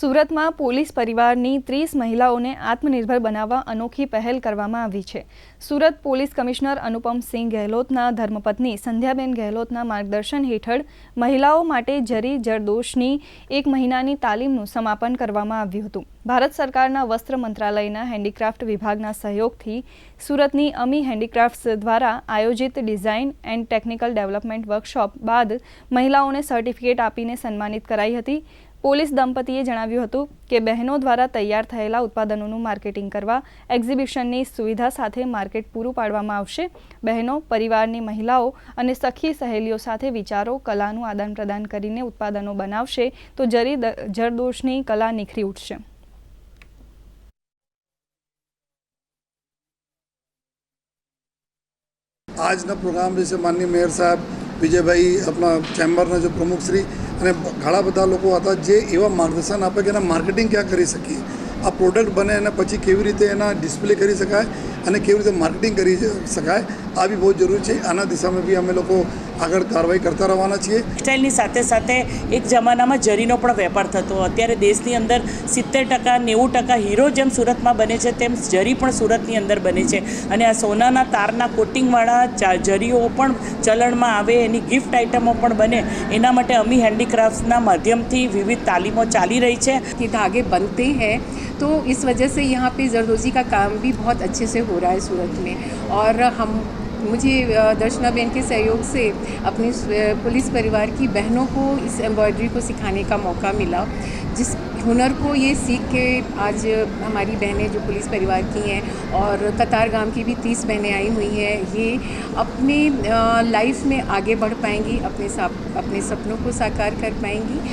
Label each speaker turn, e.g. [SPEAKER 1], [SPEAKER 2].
[SPEAKER 1] સુરતમાં પોલીસ પરિવારની ત્રીસ મહિલાઓને આત્મનિર્ભર બનાવવા અનોખી પહેલ કરવામાં આવી છે. સુરત પોલીસ કમિશનર અનુપમસિંહ ગહેલોતના ધર્મપત્ની સંધ્યાબેન ગહેલોતના માર્ગદર્શન હેઠળ મહિલાઓ માટે જરી જરદોષની એક મહિનાની તાલીમનું સમાપન કરવામાં આવ્યું હતું. ભારત સરકારના વસ્ત્ર મંત્રાલયના હેન્ડીક્રાફ્ટ વિભાગના સહયોગથી સુરતની અમી હેન્ડીક્રાફ્ટ્સ દ્વારા આયોજિત design and technical development workshop બાદ મહિલાઓને સર્ટિફિકેટ આપીને સન્માનિત કરાઈ હતી. પોલીસ દંપતીએ જણાવ્યું હતું કે બહેનો દ્વારા તૈયાર થયેલા ઉત્પાદનોનું માર્કેટિંગ કરવા એક્ઝિબિશનની સુવિધા સાથે માર્કેટ પૂરું પાડવામાં આવશે. બહેનો, પરિવારની મહિલાઓ અને સખી સહેલીઓ સાથે વિચારો, કલાનું આદાન પ્રદાન કરીને ઉત્પાદનો બનાવશે તો જરી જરદોષની કલા નિખરી ઉઠશે.
[SPEAKER 2] આજના પ્રોગ્રામ વિશે માનની મેયર સાહેબ વિજયભાઈ આપણા ચેમ્બરના જે પ્રમુખ શ્રી અને ઘણા બધા લોકો હતા જે એવા માર્ગદર્શન આપે કે એના માર્કેટિંગ ક્યાં કરી શકીએ. આ પ્રોડક્ટ બને અને પછી કેવી રીતે એના ડિસ્પ્લે કરી શકાય અને કેવી રીતે માર્કેટિંગ કરી શકાય, આ બી બહુ જરૂરી છે. આના દિશામાં બી અમે લોકો આગળ કાર્યવાહી કરતા રહેવાના છીએ.
[SPEAKER 3] ટેક્સટાઇલની સાથે સાથે એક જમાનામાં જરીનો પણ વેપાર થતો. અત્યારે દેશની અંદર સિત્તેર ટકા, નેવું ટકા હીરો જેમ સુરતમાં બને છે, તેમ જરી પણ સુરતની અંદર બને છે. અને આ સોનાના તારના કોટિંગવાળા જરીઓ પણ ચલણમાં આવે એની ગિફ્ટ આઇટમો પણ બને એના માટે અમી હેન્ડીક્રાફ્ટ્સના માધ્યમથી વિવિધ તાલીમો ચાલી રહી છે
[SPEAKER 4] के धागे बनते हैं तो इस वजह से यहाँ पे जरदोजी का काम भी बहुत अच्छे से हो रहा है सूरत में और हम मुझे दर्शना बहन के सहयोग से अपने पुलिस परिवार की बहनों को इस एम्ब्रॉयडरी को सिखाने का मौका मिला, जिस हुनर को ये सीख के आज हमारी बहनें जो पुलिस परिवार की हैं और कतार गाँव की भी तीस बहनें आई हुई हैं, ये अपने लाइफ में आगे बढ़ पाएँगी, अपने अपने सपनों को साकार कर पाएँगी।